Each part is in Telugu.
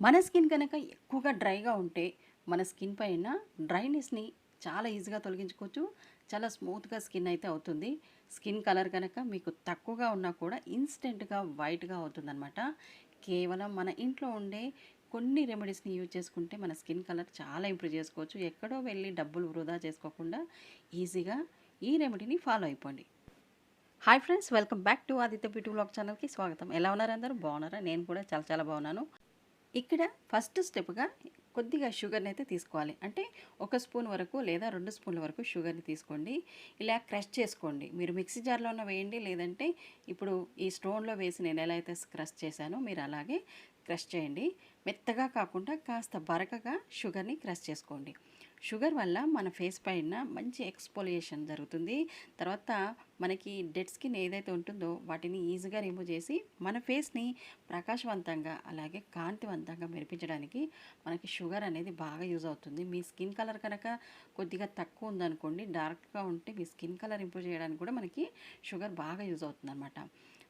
మన స్కిన్ కనుక ఎక్కువగా డ్రైగా ఉంటే మన స్కిన్ పైన డ్రైనెస్ని చాలా ఈజీగా తొలగించుకోవచ్చు. చాలా స్మూత్గా స్కిన్ అయితే అవుతుంది. స్కిన్ కలర్ కనుక మీకు తక్కువగా ఉన్నా కూడా ఇన్స్టెంట్గా వైట్గా అవుతుందన్నమాట. కేవలం మన ఇంట్లో ఉండే కొన్ని రెమెడీస్ని యూజ్ చేసుకుంటే మన స్కిన్ కలర్ చాలా ఇంప్రూవ్ చేసుకోవచ్చు. ఎక్కడో వెళ్ళి డబ్బులు వృధా చేసుకోకుండా ఈజీగా ఈ రెమెడీని ఫాలో అయిపోండి. Hi friends welcome back to Aditya beauty blog ఛానల్కి స్వాగతం. ఎలా ఉన్నారు అందరూ? బాగున్నారా? నేను కూడా చాలా చాలా బాగున్నాను. ఇక్కడ ఫస్ట్ స్టెప్గా కొద్దిగా షుగర్ని అయితే తీసుకోవాలి. అంటే ఒక స్పూన్ వరకు లేదా రెండు స్పూన్ల వరకు షుగర్ని తీసుకోండి. ఇలా క్రష్ చేసుకోండి. మీరు మిక్సీ జార్లో ఉన్న వేయండి లేదంటే ఇప్పుడు ఈ స్టోన్లో వేసి నేను ఎలా అయితే క్రష్ చేశానో మీరు అలాగే క్రష్ చేయండి. మెత్తగా కాకుండా కాస్త బరకగా షుగర్ని క్రష్ చేసుకోండి. షుగర్ వల్ల మన ఫేస్ పైన మంచి ఎక్స్పోలియేషన్ జరుగుతుంది. తర్వాత మనకి డెడ్ స్కిన్ ఏదైతే ఉంటుందో వాటిని ఈజీగా రిమూవ్ చేసి మన ఫేస్ని ప్రకాశవంతంగా అలాగే కాంతివంతంగా మెరిపించడానికి మనకి షుగర్ అనేది బాగా యూజ్ అవుతుంది. మీ స్కిన్ కలర్ కనుక కొద్దిగా తక్కువ ఉందనుకోండి డార్క్గా ఉంటే మీ స్కిన్ కలర్ ఇంప్రూవ్ చేయడానికి కూడా మనకి షుగర్ బాగా యూజ్ అవుతుంది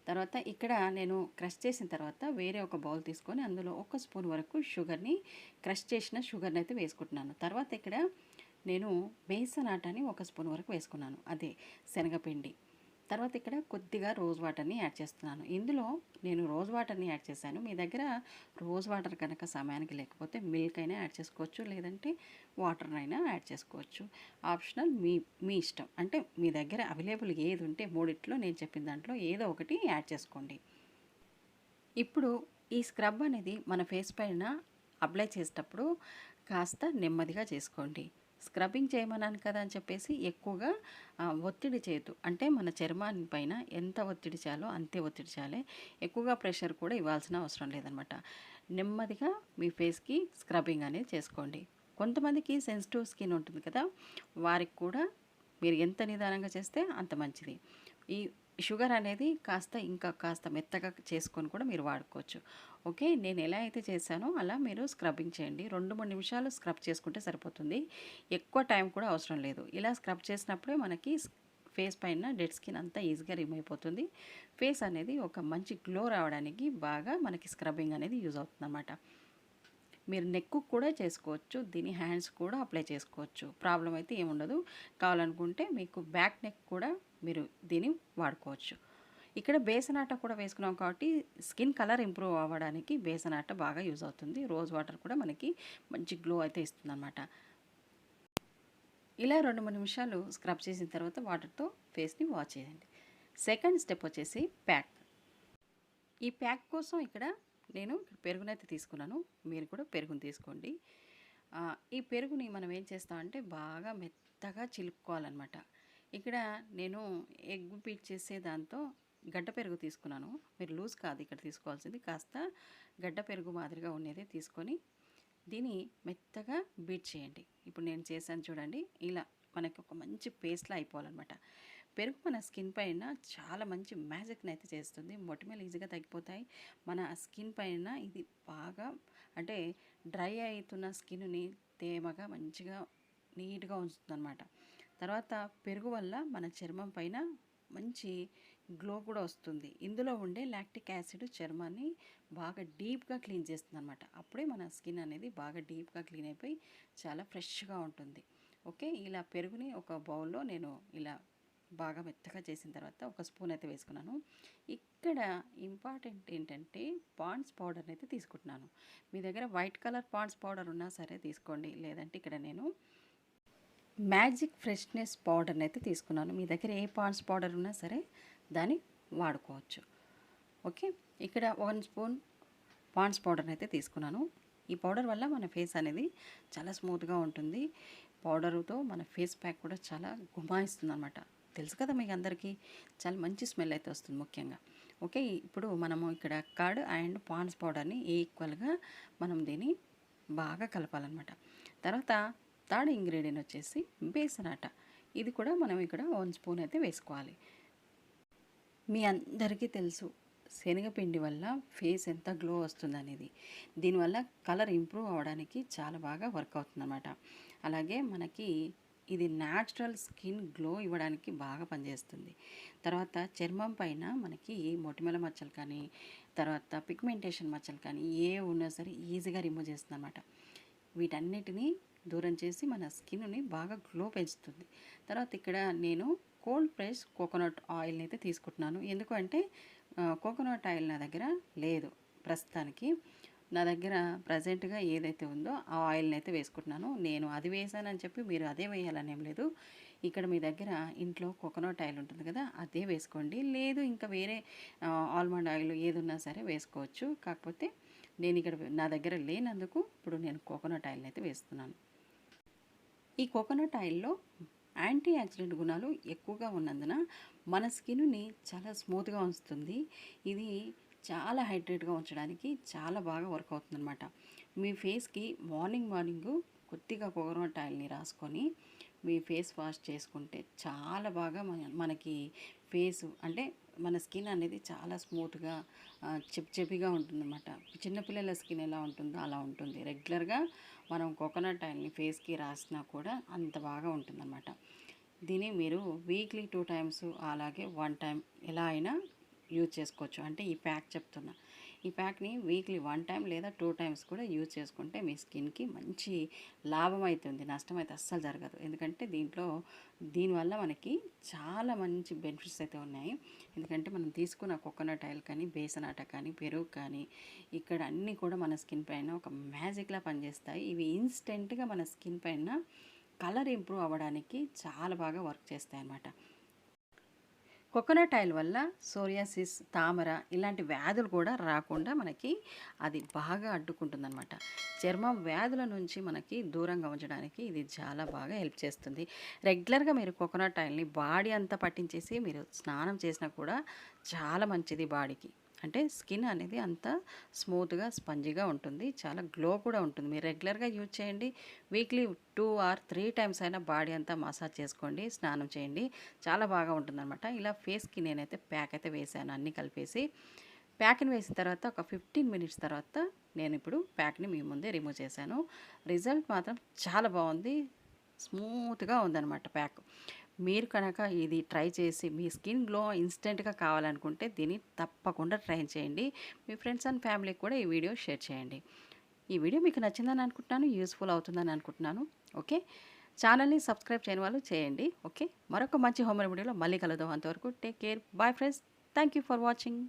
తర్వాత ఇక్కడ నేను క్రష్ చేసిన తర్వాత వేరే ఒక బౌల్ తీసుకొని అందులో ఒక స్పూన్ వరకు షుగర్ని క్రష్ చేసిన షుగర్ని అయితే వేసుకుంటున్నాను. తర్వాత ఇక్కడ నేను బేసన్ ఆటాని ఒక స్పూన్ వరకు వేసుకున్నాను. అదే శనగపిండి. తర్వాత ఇక్కడ కొద్దిగా రోజ్ వాటర్ని యాడ్ చేస్తున్నాను. ఇందులో నేను రోజ్ వాటర్ని యాడ్ చేశాను. మీ దగ్గర రోజ్ వాటర్ కనుక సమయానికి లేకపోతే మిల్క్ అయినా యాడ్ చేసుకోవచ్చు. లేదంటే వాటర్ అయినా యాడ్ చేసుకోవచ్చు. ఆప్షనల్ మీ మీ ఇష్టం. అంటే మీ దగ్గర అవైలబుల్ ఏది ఉంటే మూడిట్లో నేను చెప్పిన దాంట్లో ఏదో ఒకటి యాడ్ చేసుకోండి. ఇప్పుడు ఈ స్క్రబ్ అనేది మన ఫేస్ పైన అప్లై చేసేటప్పుడు కాస్త నెమ్మదిగా చేసుకోండి. స్క్రబ్బింగ్ చేయమన్నాను కదా అని చెప్పేసి ఎక్కువగా ఒత్తిడి చేయదు అంటే మన చర్మాన్ని పైన ఎంత ఒత్తిడి చేయాలో అంతే ఒత్తిడి చేయాలి. ఎక్కువగా ప్రెషర్ కూడా ఇవ్వాల్సిన అవసరం లేదనమాట. నెమ్మదిగా మీ ఫేస్కి స్క్రబ్బింగ్ అనేది చేసుకోండి. కొంతమందికి సెన్సిటివ్ స్కిన్ ఉంటుంది కదా వారికి కూడా మీరు ఎంత నిదానంగా చేస్తే అంత మంచిది. ఈ షుగర్ అనేది కాస్త ఇంకా కాస్త మెత్తగా చేసుకొని కూడా మీరు వాడుకోవచ్చు. ఓకే? నేను ఎలా అయితే చేశానో అలా మీరు స్క్రబ్బింగ్ చేయండి. రెండు మూడు నిమిషాలు స్క్రబ్ చేసుకుంటే సరిపోతుంది. ఎక్కువ టైం కూడా అవసరం లేదు. ఇలా స్క్రబ్ చేసినప్పుడే మనకి ఫేస్ పైన డెడ్ స్కిన్ అంతా ఈజీగా రిమూవ్ అయిపోతుంది. ఫేస్ అనేది ఒక మంచి గ్లో రావడానికి బాగా మనకి స్క్రబ్బింగ్ అనేది యూజ్ అవుతుంది మీరు నెక్ కూడా చేసుకోవచ్చు. దీని హ్యాండ్స్ కూడా అప్లై చేసుకోవచ్చు. ప్రాబ్లం అయితే ఏముండదు. కావాలనుకుంటే మీకు బ్యాక్ నెక్ కూడా మీరు దీన్ని వాడుకోవచ్చు. ఇక్కడ బేసన్ ఆట కూడా వేసుకున్నాం కాబట్టి స్కిన్ కలర్ ఇంప్రూవ్ అవ్వడానికి బేసన్ ఆట బాగా యూజ్ అవుతుంది. రోజ్ వాటర్ కూడా మనకి మంచి గ్లో అయితే ఇస్తుందన్నమాట. ఇలా రెండు మూడు నిమిషాలు స్క్రబ్ చేసిన తర్వాత వాటర్తో ఫేస్ని వాష్ చేయండి. సెకండ్ స్టెప్ వచ్చేసి ప్యాక్. ఈ ప్యాక్ కోసం ఇక్కడ నేను పెరుగునైతే తీసుకున్నాను. మీరు కూడా పెరుగుని తీసుకోండి. ఈ పెరుగుని మనం ఏం చేస్తామంటే బాగా మెత్తగా చిలుపుకోవాలన్నమాట ఇక్కడ నేను ఎగ్ బీట్ చేసే దాంతో గడ్డ పెరుగు తీసుకున్నాను. మీరు లూజ్ కాదు ఇక్కడ తీసుకోవాల్సింది. కాస్త గడ్డ పెరుగు మాదిరిగా ఉండేది తీసుకొని దీన్ని మెత్తగా బీట్ చేయండి. ఇప్పుడు నేను చేశాను చూడండి. ఇలా మనకి ఒక మంచి పేస్ట్లా అయిపోవాలన్నమాట. పెరుగు మన స్కిన్ పైన చాలా మంచి మ్యాజిక్ని అయితే చేస్తుంది. మొటిమలు ఈజీగా తగ్గిపోతాయి. మన స్కిన్ పైన ఇది బాగా అంటే డ్రై అవుతున్న స్కిన్ని తేమగా మంచిగా నీట్గా ఉంచుతుంది అనమాట తర్వాత పెరుగు వల్ల మన చర్మం పైన మంచి గ్లో కూడా వస్తుంది. ఇందులో ఉండే లాక్టిక్ యాసిడ్ చర్మాన్ని బాగా డీప్గా క్లీన్ చేస్తుంది అనమాట అప్పుడే మన స్కిన్ అనేది బాగా డీప్గా క్లీన్ అయిపోయి చాలా ఫ్రెష్గా ఉంటుంది. ఓకే? ఇలా పెరుగుని ఒక బౌల్లో నేను ఇలా బాగా మెత్తగా చేసిన తర్వాత ఒక స్పూన్ అయితే వేసుకున్నాను. ఇక్కడ ఇంపార్టెంట్ ఏంటంటే పాండ్స్ పౌడర్ని అయితే తీసుకుంటున్నాను. మీ దగ్గర వైట్ కలర్ పాండ్స్ పౌడర్ ఉన్నా సరే తీసుకోండి. లేదంటే ఇక్కడ నేను మ్యాజిక్ ఫ్రెష్నెస్ పౌడర్ని అయితే తీసుకున్నాను. మీ దగ్గర ఏ పాండ్స్ పౌడర్ ఉన్నా సరే దాన్ని వాడుకోవచ్చు. ఓకే? ఇక్కడ వన్ స్పూన్ పాండ్స్ పౌడర్ని అయితే తీసుకున్నాను. ఈ పౌడర్ వల్ల మన ఫేస్ అనేది చాలా స్మూత్గా ఉంటుంది. పౌడర్తో మన ఫేస్ ప్యాక్ కూడా చాలా గుమాయిస్తుంది అనమాట తెలుసు కదా మీకు అందరికీ? చాలా మంచి స్మెల్ అయితే వస్తుంది ముఖ్యంగా. ఓకే? ఇప్పుడు మనము ఇక్కడ కర్డ్ అండ్ పాండ్స్ పౌడర్ని ఈక్వల్గా మనం దీన్ని బాగా కలపాలన్నమాట. తర్వాత థర్డ్ ఇంగ్రీడియంట్ వచ్చేసి బేసన్ ఆట ఇది కూడా మనం ఇక్కడ వన్ స్పూన్ అయితే వేసుకోవాలి. మీ అందరికీ తెలుసు శనగపిండి వల్ల ఫేస్ ఎంత గ్లో వస్తుంది అనేది దీనివల్ల కలర్ ఇంప్రూవ్ అవ్వడానికి చాలా బాగా వర్క్ అవుతుందన్నమాట. అలాగే మనకి ఇది న్యాచురల్ స్కిన్ గ్లో ఇవ్వడానికి బాగా పనిచేస్తుంది. తర్వాత చర్మం పైన మనకి మొటిమల మచ్చలు కానీ తర్వాత పిగ్మెంటేషన్ మచ్చలు కానీ ఏ ఉన్నా సరే ఈజీగా రిమూవ్ చేస్తుంది అనమాట వీటన్నిటినీ దూరం చేసి మన స్కిన్ని బాగా గ్లో పెంచుతుంది. తర్వాత ఇక్కడ నేను కోల్డ్ ప్రెస్ కోకోనట్ ఆయిల్ని అయితే తీసుకుంటున్నాను. ఎందుకంటే కోకోనట్ ఆయిల్ నా దగ్గర లేదు ప్రస్తుతానికి. నా దగ్గర ప్రజెంట్గా ఏదైతే ఉందో ఆ ఆయిల్ని అయితే వేసుకుంటున్నాను. నేను అది వేసానని చెప్పి మీరు అదే వేయాలని ఏం లేదు. ఇక్కడ మీ దగ్గర ఇంట్లో కోకోనట్ ఆయిల్ ఉంటుంది కదా అదే వేసుకోండి. లేదు ఇంకా వేరే ఆల్మండ్ ఆయిల్ ఏది ఉన్నా సరే వేసుకోవచ్చు. కాకపోతే నేను ఇక్కడ నా దగ్గర లేనందుకు ఇప్పుడు నేను కోకోనట్ ఆయిల్ని అయితే వేస్తున్నాను. ఈ కోకోనట్ ఆయిల్లో యాంటీ యాక్సిడెంట్ గుణాలు ఎక్కువగా ఉన్నందున మన స్కిన్ని చాలా స్మూత్గా ఉంచుతుంది. ఇది చాలా హైడ్రేట్గా ఉంచడానికి చాలా బాగా వర్క్ అవుతుంది అనమాట మీ ఫేస్కి మార్నింగ్ మార్నింగ్ కొద్దిగా కోకోనట్ ఆయిల్ని రాసుకొని మీ ఫేస్ వాష్ చేసుకుంటే చాలా బాగా మన మనకి ఫేస్ అంటే మన స్కిన్ అనేది చాలా స్మూత్గా చెప్ చెపిగా ఉంటుందన్నమాట. చిన్నపిల్లల స్కిన్ ఎలా ఉంటుందో అలా ఉంటుంది. రెగ్యులర్గా మనం కోకోనట్ ఆయిల్ని ఫేస్కి రాసినా కూడా అంత బాగా ఉంటుందన్నమాట. దీన్ని మీరు వీక్లీ టూ టైమ్స్ అలాగే వన్ టైం ఎలా అయినా యూజ్ చేసుకోవచ్చు. అంటే ఈ ప్యాక్ చెప్తున్నా. ఈ ప్యాక్ని వీక్లీ వన్ టైం లేదా టూ టైమ్స్ కూడా యూజ్ చేసుకుంటే మీ స్కిన్కి మంచి లాభం అవుతుంది నష్టం అయితే అస్సలు జరగదు. ఎందుకంటే దీంట్లో దీనివల్ల మనకి చాలా మంచి బెనిఫిట్స్ అయితే ఉన్నాయి. ఎందుకంటే మనం తీసుకున్న కోకోనట్ ఆయిల్ కానీ బేసన్ ఆట కానీ పెరుగు కానీ ఇక్కడ అన్నీ కూడా మన స్కిన్ పైన ఒక మ్యాజిక్లా పనిచేస్తాయి. ఇవి ఇన్స్టెంట్గా మన స్కిన్ పైన కలర్ ఇంప్రూవ్ అవ్వడానికి చాలా బాగా వర్క్ చేస్తాయి అన్నమాట కోకోనట్ ఆయిల్ వల్ల సోరియాసిస్ తామర ఇలాంటి వ్యాధులు కూడా రాకుండా మనకి అది బాగా అడ్డుకుంటుందన్నమాట. చర్మం వ్యాధుల నుంచి మనకి దూరంగా ఉంచడానికి ఇది చాలా బాగా హెల్ప్ చేస్తుంది. రెగ్యులర్గా మీరు కోకోనట్ ఆయిల్ని బాడీ అంతా పట్టించేసి మీరు స్నానం చేసినా కూడా చాలా మంచిది బాడీకి. అంటే స్కిన్ అనేది అంత స్మూత్గా స్పంజీగా ఉంటుంది. చాలా గ్లో కూడా ఉంటుంది. మీరు రెగ్యులర్గా యూజ్ చేయండి. Weekly two or three times అయినా బాడీ అంతా మసాజ్ చేసుకోండి స్నానం చేయండి. చాలా బాగా ఉంటుందన్నమాట. ఇలా ఫేస్కి నేనైతే ప్యాక్ అయితే వేసాను. అన్నీ కలిపేసి ప్యాక్ని వేసిన తర్వాత ఒక ఫిఫ్టీన్ మినిట్స్ తర్వాత నేను ఇప్పుడు ప్యాక్ని మీ ముందే రిమూవ్ చేశాను. రిజల్ట్ మాత్రం చాలా బాగుంది. స్మూత్గా ఉందన్నమాట ప్యాక్. మీరు కనుక ఇది ట్రై చేసి మీ స్కిన్ గ్లో ఇన్స్టెంట్గా కావాలనుకుంటే దీన్ని తప్పకుండా ట్రై చేయండి. మీ ఫ్రెండ్స్ అండ్ ఫ్యామిలీకి కూడా ఈ వీడియో షేర్ చేయండి. ఈ వీడియో మీకు నచ్చిందని అనుకుంటున్నాను యూస్ఫుల్ అవుతుందని అనుకుంటున్నాను. ఓకే? ఛానల్ని సబ్స్క్రైబ్ చేయని వాళ్ళు చేయండి. ఓకే? మరొక మంచి హోమ్ రెమెడీలో మళ్ళీ కలుద్దాం అంతవరకు. Take care. Bye friends. Thank you for watching.